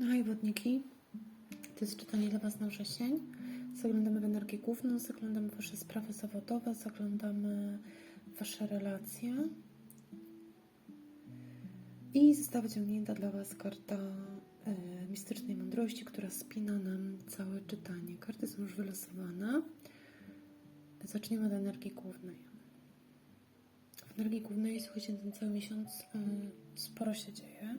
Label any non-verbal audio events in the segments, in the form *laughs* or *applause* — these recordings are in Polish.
No i wodniki. To jest czytanie dla Was na wrzesień. Zaglądamy w energię główną, zaglądamy w Wasze sprawy zawodowe, zaglądamy w Wasze relacje. I została wyciągnięta dla Was karta e, mistycznej mądrości, która spina nam całe czytanie. Karty są już wylosowane. Zaczniemy od energii głównej. W energii głównej, słuchajcie, ten cały miesiąc y, sporo się dzieje.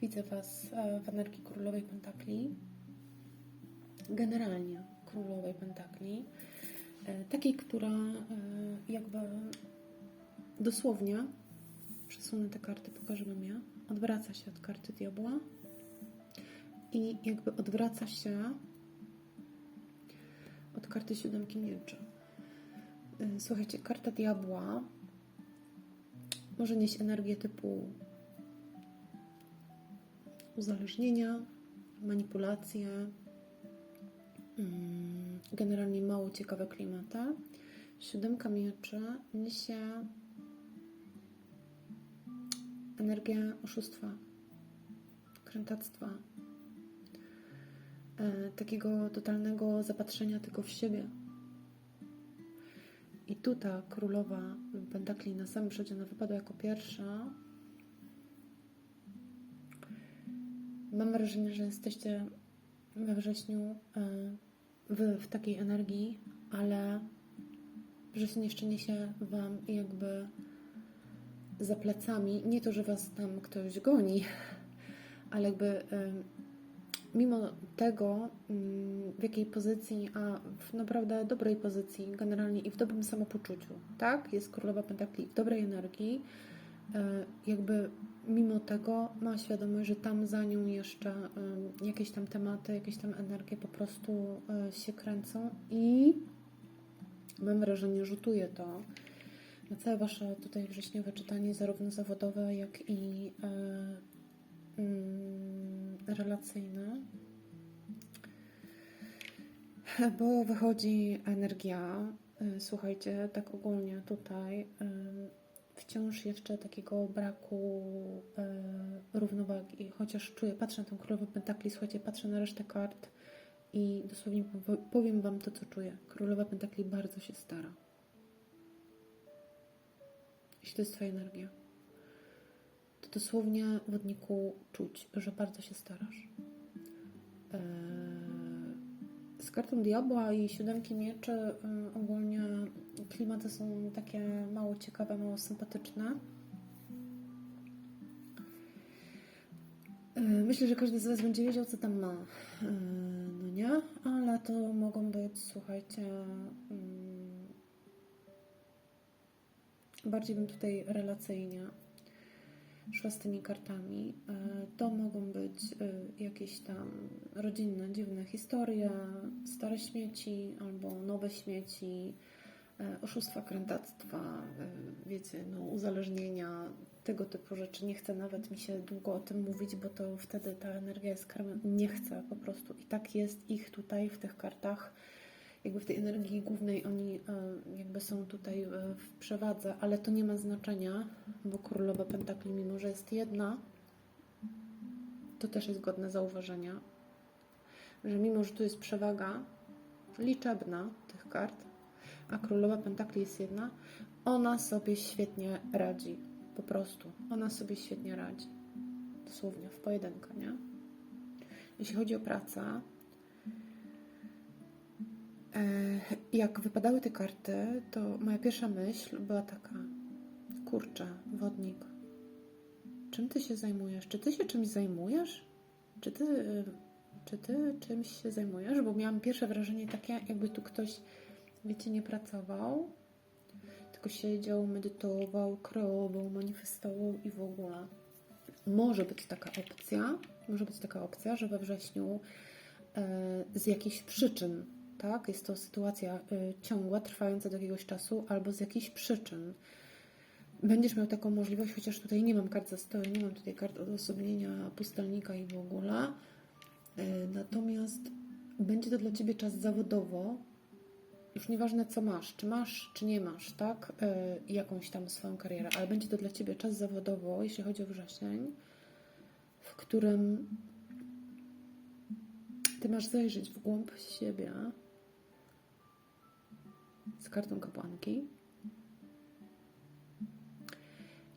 Widzę Was e, w energii królowej pentakli. Generalnie królowej pentakli. E, Takiej, która e, jakby dosłownie przesunę te karty, pokażę Wam je. Odwraca się od karty diabła i jakby odwraca się od karty siódemki mieczy. Słuchajcie, karta diabła może nieść energię typu uzależnienia, manipulacje, mm, generalnie mało ciekawe klimaty. Siódemka mieczy niesie energię oszustwa, krętactwa, e, takiego totalnego zapatrzenia tylko w siebie. I tu ta królowa pentakli na samym przodzie, ona jako pierwsza. Mam wrażenie, że jesteście we wrześniu e, w, takiej energii, ale wrzesień jeszcze niesie Wam jakby za plecami, nie to, że Was tam ktoś goni, *laughs* ale jakby e, mimo tego, mm, w jakiej pozycji, a w naprawdę dobrej pozycji, generalnie i w dobrym samopoczuciu, tak? Jest królowa pentakli w dobrej energii, jakby mimo tego ma świadomość, że tam za nią jeszcze e, jakieś tam tematy, jakieś tam energie po prostu e, się kręcą i mam wrażenie, rzutuje to na całe Wasze tutaj wrześniowe czytanie, zarówno zawodowe, jak i e, mm, relacyjne. Bo wychodzi energia, słuchajcie, tak ogólnie tutaj, wciąż jeszcze takiego braku y, równowagi, chociaż czuję, patrzę na tą królową pentakli, słuchajcie, patrzę na resztę kart i dosłownie pow- powiem Wam to, co czuję. Królowa pentakli bardzo się stara. Jeśli to jest Twoja energia, to dosłownie wodniku czuć, że bardzo się starasz. Kartą diabła i siódemki mieczy y, ogólnie klimaty są takie mało ciekawe, mało sympatyczne. Y, Myślę, że każdy z Was będzie wiedział, co tam ma. Y, No nie, ale to mogą być, słuchajcie, mm, bardziej bym tutaj relacyjnie szła z tymi kartami. E, To mogą być e, jakieś tam rodzinne, dziwne historie, stare śmieci albo nowe śmieci, e, oszustwa, krętactwa, wiecie, no, uzależnienia, tego typu rzeczy. Nie chcę nawet mi się długo o tym mówić, bo to wtedy ta energia jest karmiona. Nie chcę po prostu. I tak jest ich tutaj w tych kartach jakby w tej energii głównej oni e, jakby są tutaj e, w przewadze, ale to nie ma znaczenia, bo królowa pentakli, mimo że jest jedna, to też jest godne zauważenia, że mimo, że tu jest przewaga liczebna tych kart, a królowa pentakli jest jedna, ona sobie świetnie radzi. Po prostu. Ona sobie świetnie radzi. Dosłownie, w pojedynkę, nie? Jeśli chodzi o pracę, Jak wypadały te karty, to moja pierwsza myśl była taka: kurczę, wodnik, czym ty się zajmujesz? Czy ty się czymś zajmujesz? Czy ty, czy ty czymś się zajmujesz? Bo miałam pierwsze wrażenie takie, jakby tu ktoś, wiecie, nie pracował, tylko siedział, medytował, kreował, manifestował i w ogóle. Może być taka opcja, może być taka opcja, że we wrześniu e, z jakichś przyczyn, tak, jest to sytuacja e, ciągła, trwająca do jakiegoś czasu, albo z jakichś przyczyn. Będziesz miał taką możliwość, chociaż tutaj nie mam kart zastoju, nie mam tutaj kart odosobnienia, pustelnika i w ogóle. E, Natomiast będzie to dla Ciebie czas zawodowo, już nieważne co masz, czy masz, czy nie masz, tak, y, jakąś tam swoją karierę, ale będzie to dla Ciebie czas zawodowo, jeśli chodzi o wrzesień, w którym Ty masz zajrzeć w głąb siebie z kartą kapłanki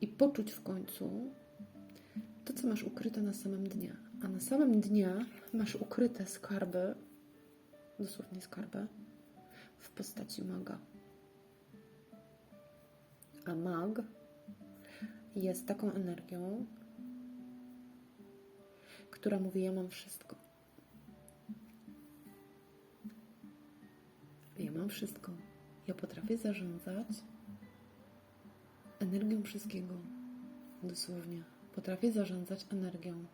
i poczuć w końcu to, co masz ukryte na samym dnie. A na samym dnie masz ukryte skarby, dosłownie skarby, w postaci maga. A mag jest taką energią, która mówi: Ja mam wszystko. Ja mam wszystko. Ja potrafię zarządzać energią wszystkiego. Dosłownie. Potrafię zarządzać energią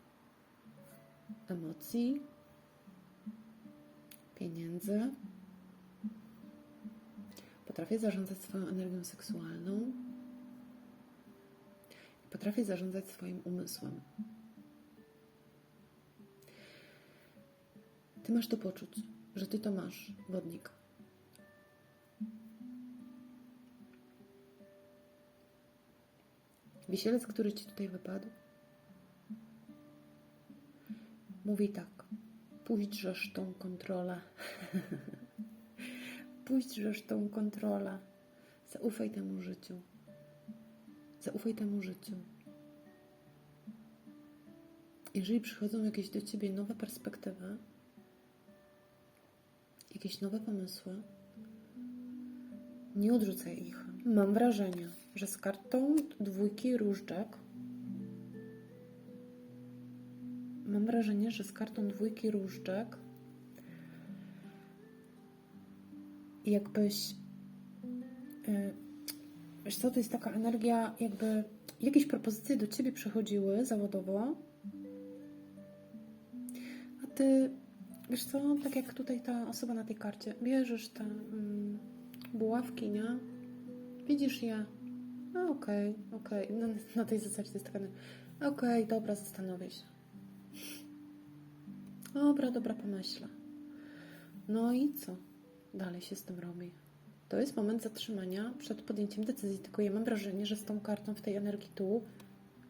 emocji, pieniędzy. Potrafię zarządzać swoją energią seksualną. Potrafię zarządzać swoim umysłem. Ty masz to poczuć, że ty to masz, wodnik. Wisielec, który ci tutaj wypadł, mówi tak: pójdźżesz tą kontrolę. *laughs* pójdźżesz tą kontrolę. Zaufaj temu życiu. Zaufaj temu życiu. Jeżeli przychodzą jakieś do ciebie nowe perspektywy, jakieś nowe pomysły, nie odrzucaj ich. Mam wrażenie, że z kartą dwójki różdżek mam wrażenie, że z kartą dwójki różdżek jakbyś yy, wiesz co, to jest taka energia jakby jakieś propozycje do ciebie przychodziły zawodowo a ty wiesz co, tak jak tutaj ta osoba na tej karcie bierzesz te mm, buławki, nie? Widzisz je. No okej, okej. No, na tej zasadzie jest taka... Okej, dobra, zastanowię się. Dobra, dobra, pomyślę. No i co dalej się z tym robi? To jest moment zatrzymania przed podjęciem decyzji, tylko ja mam wrażenie, że z tą kartą w tej energii tu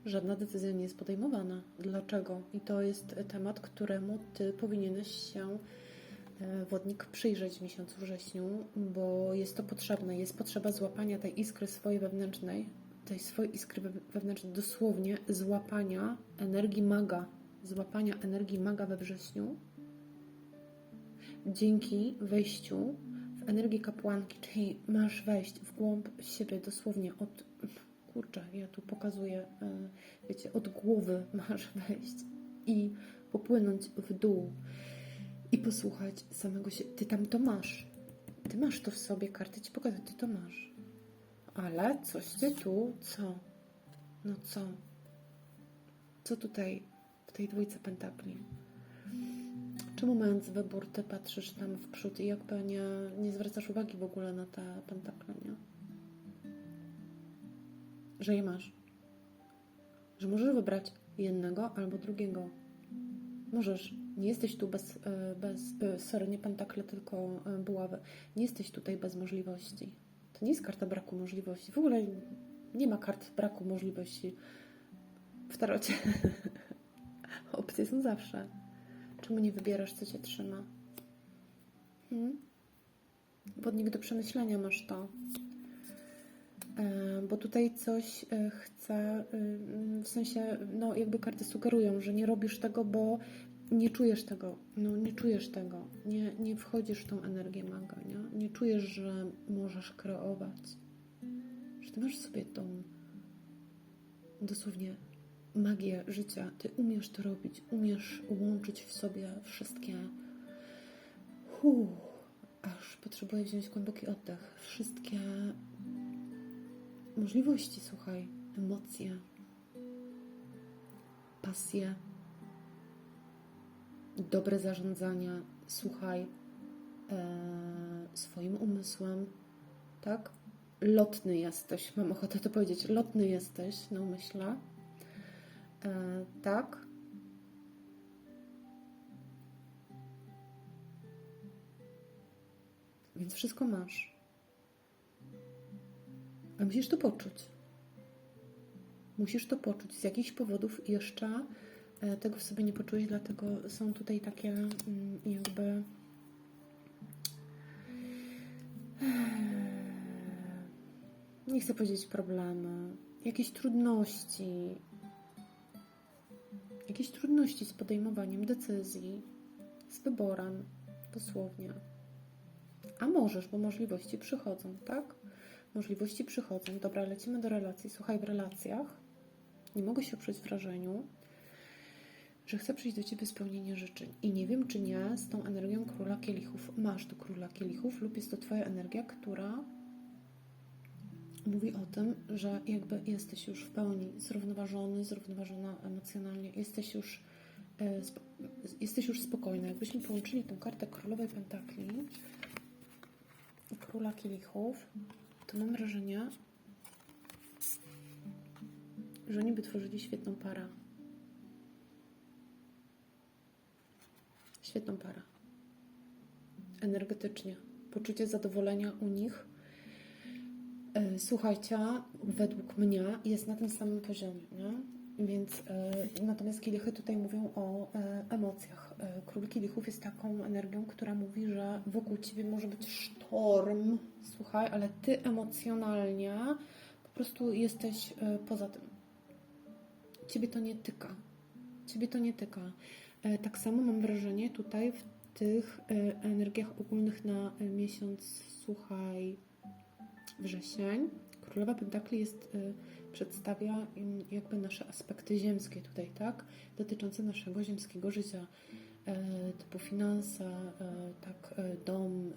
żadna decyzja nie jest podejmowana. Dlaczego? I to jest temat, któremu ty powinieneś się wodnik przyjrzeć w miesiącu wrześniu, bo jest to potrzebne. Jest potrzeba złapania tej iskry swojej wewnętrznej, tej swojej iskry we- wewnętrznej, dosłownie złapania energii maga, złapania energii maga we wrześniu dzięki wejściu w energię kapłanki, czyli masz wejść w głąb siebie dosłownie od kurczę, ja tu pokazuję, e, wiecie, od głowy masz *laughs* wejść i popłynąć w dół i posłuchać samego się. Ty tam to masz. Ty masz to w sobie, karty ci pokazują, ty to masz. Ale coś ty tu, co? No co? Co tutaj w tej dwójce pentakli? Czemu mając wybór, ty patrzysz tam w przód i jakby nie, nie zwracasz uwagi w ogóle na te pentakle, nie? Że je masz. Że możesz wybrać jednego albo drugiego. Możesz. Nie jesteś tu bez, e, bez e, sorry, nie pentakle, tylko e, buławy. Nie jesteś tutaj bez możliwości. To nie jest karta braku możliwości. W ogóle nie ma kart braku możliwości w tarocie. *laughs* Opcje są zawsze. Czemu nie wybierasz, co cię trzyma? Hmm? Wodnik do przemyślenia masz to. Bo tutaj coś chce, w sensie, no jakby karty sugerują, że nie robisz tego, bo nie czujesz tego, no nie czujesz tego, nie, nie wchodzisz w tą energię maga, nie? nie czujesz, że możesz kreować, że ty masz sobie tą dosłownie magię życia, ty umiesz to robić, umiesz łączyć w sobie wszystkie hu, aż potrzebuję wziąć głęboki oddech, wszystkie możliwości, słuchaj, emocje, pasje, dobre zarządzania, słuchaj, e, swoim umysłem, tak? Lotny jesteś, mam ochotę to powiedzieć, lotny jesteś na umyśle, e, tak? więc wszystko masz. A musisz to poczuć. Musisz to poczuć. Z jakichś powodów jeszcze tego w sobie nie poczułeś, dlatego są tutaj takie mm, jakby *sighs* nie chcę powiedzieć problemy, jakieś trudności, jakieś trudności z podejmowaniem decyzji, z wyborem, dosłownie. A możesz, bo możliwości przychodzą, tak? Możliwości przychodzą. Dobra, lecimy do relacji. Słuchaj, w relacjach nie mogę się oprzeć wrażeniu, że chcę przyjść do Ciebie spełnienie życzeń. I nie wiem, czy nie z tą energią króla kielichów masz tu króla kielichów, lub jest to Twoja energia, która mówi o tym, że jakby jesteś już w pełni zrównoważony, zrównoważona emocjonalnie, jesteś już, e, jesteś już spokojna. Jakbyśmy połączyli tą kartę królowej pentakli i króla kielichów, to mam wrażenie, że oni by tworzyli świetną parę. Świetną parę. Energetycznie. Poczucie zadowolenia u nich. E, Słuchajcie, według mnie jest na tym samym poziomie, nie? Więc e, natomiast kielichy tutaj mówią o e, emocjach. Król kielichów jest taką energią, która mówi, że wokół ciebie może być sztorm, słuchaj, ale ty emocjonalnie po prostu jesteś poza tym. Ciebie to nie tyka. Ciebie to nie tyka. E, Tak samo mam wrażenie tutaj w tych e, energiach ogólnych na e, miesiąc, słuchaj, wrzesień. Królowa Pentakli jest, przedstawia jakby nasze aspekty ziemskie tutaj, tak? Dotyczące naszego ziemskiego życia. Typu finanse, tak, dom,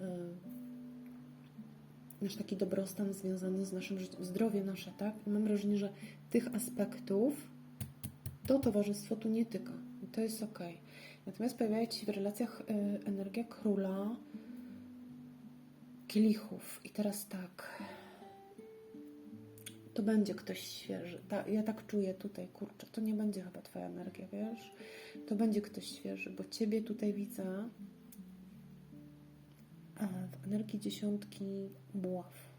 nasz taki dobrostan związany z naszym życiem, zdrowie nasze, tak? Mam wrażenie, że tych aspektów to towarzystwo tu nie tyka. To jest ok. Natomiast pojawia się w relacjach y, energia króla kielichów. I teraz tak. To będzie ktoś świeży. Ta, ja tak czuję tutaj, kurczę. To nie będzie chyba Twoja energia, wiesz? To będzie ktoś świeży, bo Ciebie tutaj widzę a, w energii dziesiątki buław.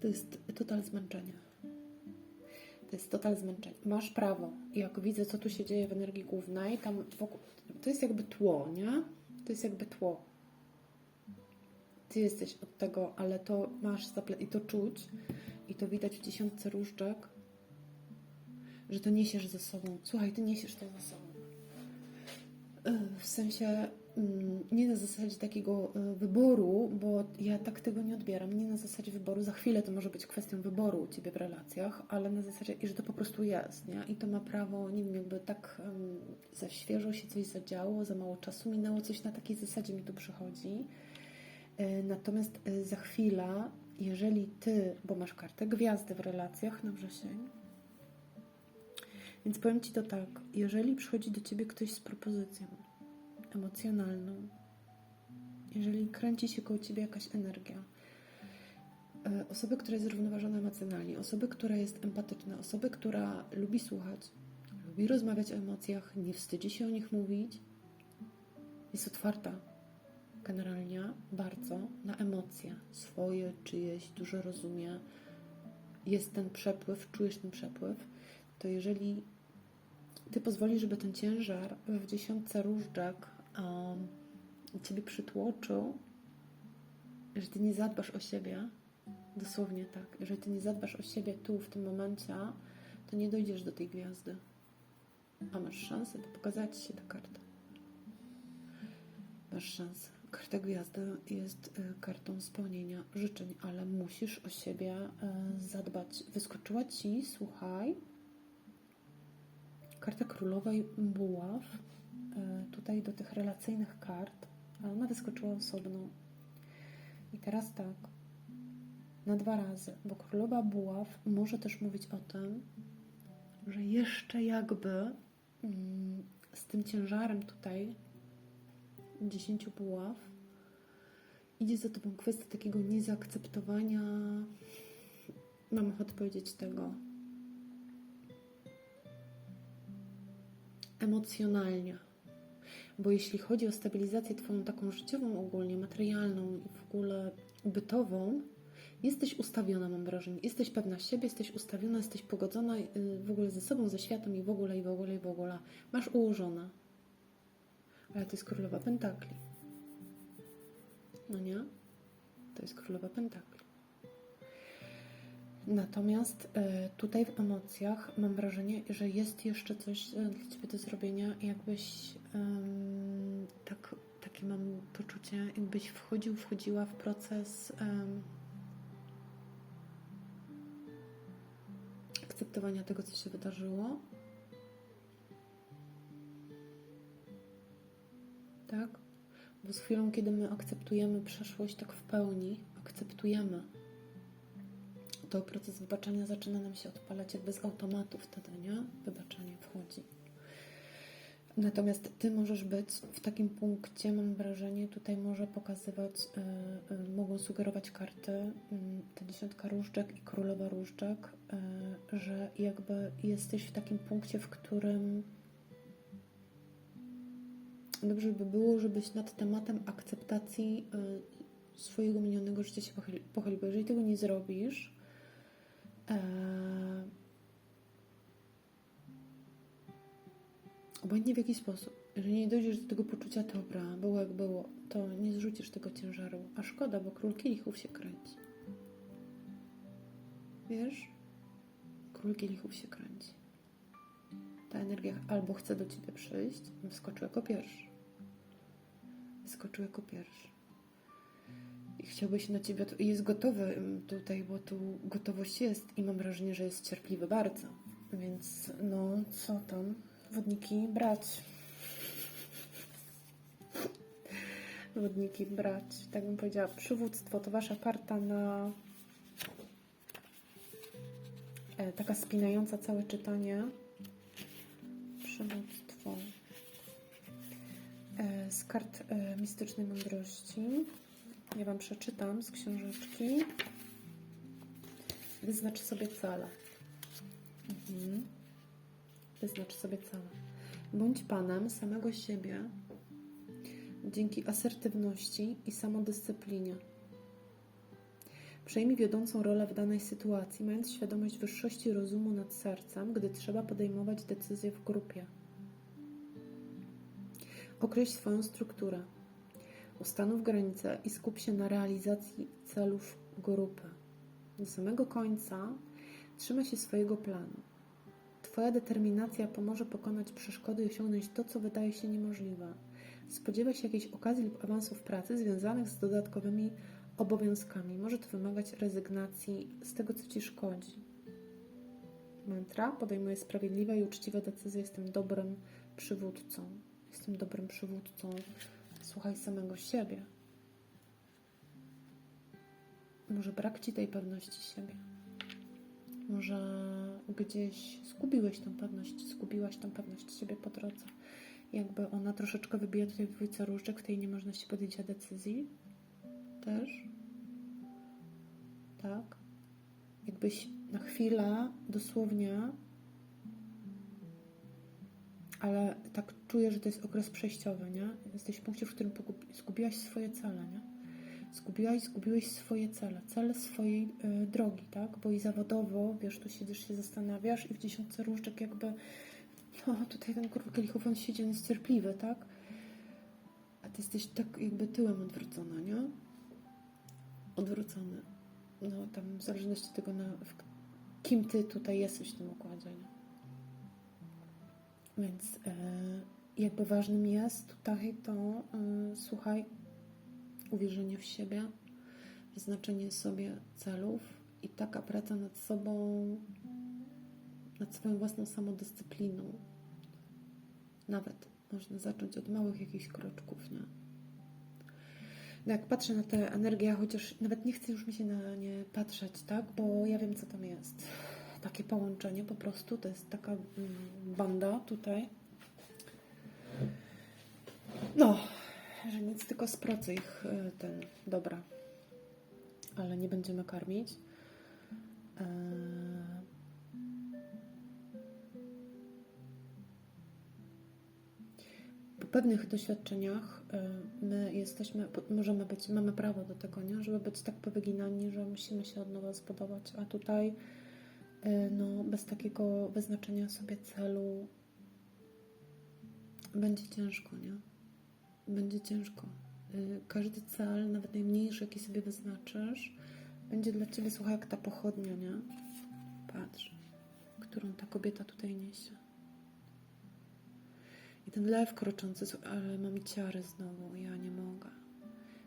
To jest total zmęczenie. To jest total zmęczenie. Masz prawo. Jak widzę, co tu się dzieje w energii głównej, tam wokół, to jest jakby tło, nie? To jest jakby tło. Ty jesteś od tego, ale to masz zaple- i to czuć, i to widać w dziesiątce różdżek, że to niesiesz ze sobą. Słuchaj, ty niesiesz to ze sobą. W sensie nie na zasadzie takiego y, wyboru, bo ja tak tego nie odbieram. Nie na zasadzie wyboru. Za chwilę to może być kwestią wyboru u ciebie w relacjach, ale na zasadzie, że to po prostu jest, nie? I to ma prawo, nie wiem, jakby tak um, za świeżo się coś zadziało, za mało czasu minęło, coś na takiej zasadzie mi tu przychodzi. Y, Natomiast y, za chwilę, jeżeli ty, bo masz kartę gwiazdy w relacjach na wrzesień, więc powiem ci to tak, jeżeli przychodzi do ciebie ktoś z propozycją emocjonalną, jeżeli kręci się koło ciebie jakaś energia, y, osoby, która jest zrównoważona emocjonalnie, osoby, która jest empatyczna, osoby, która lubi słuchać, lubi rozmawiać o emocjach, nie wstydzi się o nich mówić, jest otwarta generalnie bardzo na emocje. Swoje, czyjeś, dużo rozumie, jest ten przepływ, czujesz ten przepływ, to jeżeli ty pozwolisz, żeby ten ciężar w dziesiątce różdżek ciebie przytłoczył, że ty nie zadbasz o siebie, dosłownie tak, jeżeli ty nie zadbasz o siebie tu, w tym momencie, to nie dojdziesz do tej gwiazdy. A masz szansę, bo pokazała ci się ta karta. Masz szansę. Karta gwiazdy jest y, kartą spełnienia życzeń, ale musisz o siebie y, zadbać. Wyskoczyła ci, słuchaj, karta królowej buław. Tutaj do tych relacyjnych kart, ale ona wyskoczyła osobno. I teraz tak, na dwa razy, bo królowa buław może też mówić o tym, że jeszcze jakby mm, z tym ciężarem tutaj dziesięciu buław idzie za tobą kwestia takiego niezaakceptowania, mam ochotę powiedzieć tego, emocjonalnie. Bo jeśli chodzi o stabilizację Twoją taką życiową ogólnie, materialną i w ogóle bytową, jesteś ustawiona, mam wrażenie. Jesteś pewna siebie, jesteś ustawiona, jesteś pogodzona y, w ogóle ze sobą, ze światem i w ogóle, i w ogóle, i w ogóle. Masz ułożone. Ale to jest królowa pentakli. No nie? To jest królowa pentakli. Natomiast e, tutaj w emocjach mam wrażenie, że jest jeszcze coś e, dla Ciebie do zrobienia, jakbyś em, tak, takie mam poczucie, jakbyś wchodził, wchodziła w proces em, akceptowania tego, co się wydarzyło. Tak? Bo z chwilą, kiedy my akceptujemy przeszłość tak w pełni, akceptujemy to proces wybaczania zaczyna nam się odpalać jakby z automatu wtedy, nie? Wybaczanie wchodzi. Natomiast ty możesz być w takim punkcie, mam wrażenie, tutaj może pokazywać, y, y, mogą sugerować karty, y, ta dziesiątka różdżek i królowa różdżek, y, że jakby jesteś w takim punkcie, w którym dobrze by było, żebyś nad tematem akceptacji swojego minionego życia się pochyli- pochylił. Bo jeżeli tego nie zrobisz, obojętnie w jaki sposób, jeżeli nie dojdziesz do tego poczucia, dobra, było jak było, to nie zrzucisz tego ciężaru. A szkoda, bo król kielichów się kręci. Wiesz? Król kielichów się kręci. Ta energia albo chce do ciebie przyjść, wyskoczył jako pierwszy. Wyskoczył jako pierwszy i chciałbyś na ciebie, i jest gotowy tutaj, bo tu gotowość jest i mam wrażenie, że jest cierpliwy bardzo. Więc no, co tam? Wodniki brać. *laughs* Wodniki brać. Tak bym powiedziała, przywództwo to wasza karta na e, taka spinająca całe czytanie. Przywództwo. E, z kart e, mistycznej mądrości. Ja Wam przeczytam z książeczki. Wyznacz sobie cele. Mhm. Wyznacz sobie cele. Bądź panem samego siebie dzięki asertywności i samodyscyplinie. Przejmij wiodącą rolę w danej sytuacji, mając świadomość wyższości rozumu nad sercem, gdy trzeba podejmować decyzje w grupie. Określ swoją strukturę. Ustanów granice i skup się na realizacji celów grupy. Do samego końca trzymaj się swojego planu. Twoja determinacja pomoże pokonać przeszkody i osiągnąć to, co wydaje się niemożliwe. Spodziewaj się jakiejś okazji lub awansu w pracy związanych z dodatkowymi obowiązkami. Może to wymagać rezygnacji z tego, co Ci szkodzi. Mantra podejmuję sprawiedliwe i uczciwe decyzje. Jestem dobrym przywódcą. Jestem dobrym przywódcą. Słuchaj samego siebie. Może brak ci tej pewności siebie. Może gdzieś zgubiłeś tą pewność, zgubiłaś tą pewność siebie po drodze. Jakby ona troszeczkę wybija tutaj dwójce różdżek, w tej niemożności podjęcia decyzji. Też. Tak. Jakbyś na chwilę, dosłownie, ale tak czuję, że to jest okres przejściowy, nie? Jesteś w punkcie, w którym zgubiłaś swoje cele, nie? Zgubiłaś, zgubiłeś swoje cele, cele swojej y, drogi, tak? Bo i zawodowo, wiesz, tu siedzisz, się zastanawiasz i w dziesiątce różdżek jakby, no tutaj ten król kielichów, on siedzi, on jest cierpliwy, tak? A ty jesteś tak jakby tyłem odwrócona, nie? Odwrócony. No tam w zależności od tego, na, kim ty tutaj jesteś w tym układzie, nie? Więc e, jakby ważnym jest tutaj to, e, słuchaj, uwierzenie w siebie, wyznaczenie sobie celów i taka praca nad sobą, nad swoją własną samodyscypliną. Nawet można zacząć od małych jakichś kroczków, nie? No jak patrzę na tę energię, chociaż nawet nie chcę już mi się na nie patrzeć, tak? Bo ja wiem, co tam jest. Takie połączenie po prostu, to jest taka mm, banda tutaj. No, że nic, tylko z pracy ich y, ten, dobra. Ale nie będziemy karmić. Eee, Po pewnych doświadczeniach y, my jesteśmy, możemy być, mamy prawo do tego, nie? żeby być tak powyginani, że musimy się od nowa zbudować, a tutaj no, bez takiego wyznaczenia sobie celu będzie ciężko, nie? Będzie ciężko. Y, Każdy cel, nawet najmniejszy, jaki sobie wyznaczysz, będzie dla Ciebie, słuchaj, jak ta pochodnia, nie? Patrz, którą ta kobieta tutaj niesie. I ten lew kroczący, ale mam ciary znowu, ja nie mogę.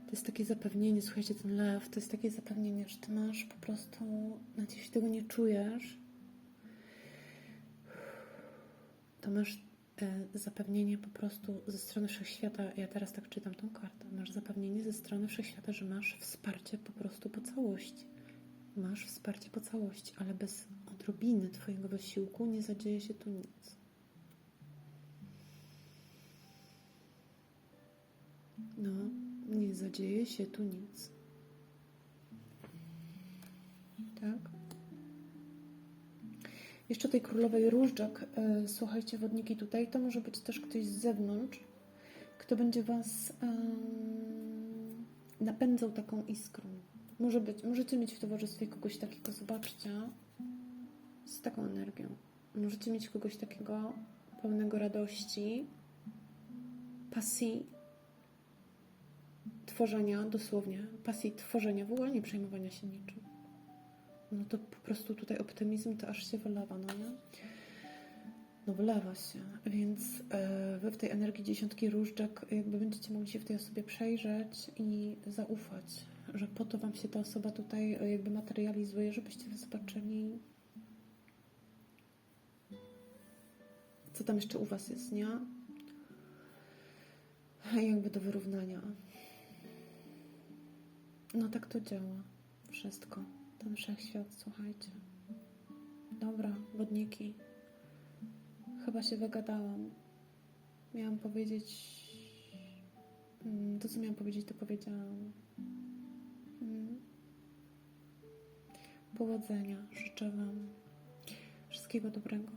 To jest takie zapewnienie, słuchajcie, ten lew, to jest takie zapewnienie, że Ty masz po prostu, nawet jeśli tego nie czujesz, to masz e, zapewnienie po prostu ze strony wszechświata. Ja teraz tak czytam tą kartę. Masz zapewnienie ze strony wszechświata, że masz wsparcie po prostu po całości. Masz wsparcie po całości, ale bez odrobiny Twojego wysiłku nie zadzieje się tu nic. No, nie zadzieje się tu nic. Tak? Jeszcze tej królowej różdżek, e, słuchajcie, wodniki tutaj, to może być też ktoś z zewnątrz, kto będzie was napędzał taką iskrą. Może być, możecie mieć w towarzystwie kogoś takiego, zobaczcie, z taką energią. Możecie mieć kogoś takiego pełnego radości, pasji, tworzenia, dosłownie, pasji tworzenia, w ogóle nie przejmowania się niczym no to po prostu tutaj optymizm to aż się wylewa, no nie? No wylewa się, więc e, wy w tej energii dziesiątki różdżek jakby będziecie mogli się w tej osobie przejrzeć i zaufać, że po to wam się ta osoba tutaj e, jakby materializuje, żebyście wy zobaczyli co tam jeszcze u was jest, nie? Jakby do wyrównania. No tak to działa. Wszystko ten wszechświat, słuchajcie. Dobra, wodniki. Chyba się wygadałam. Miałam powiedzieć. mm, To, co miałam powiedzieć, to powiedziałam. Mm. Powodzenia życzę Wam. Wszystkiego dobrego.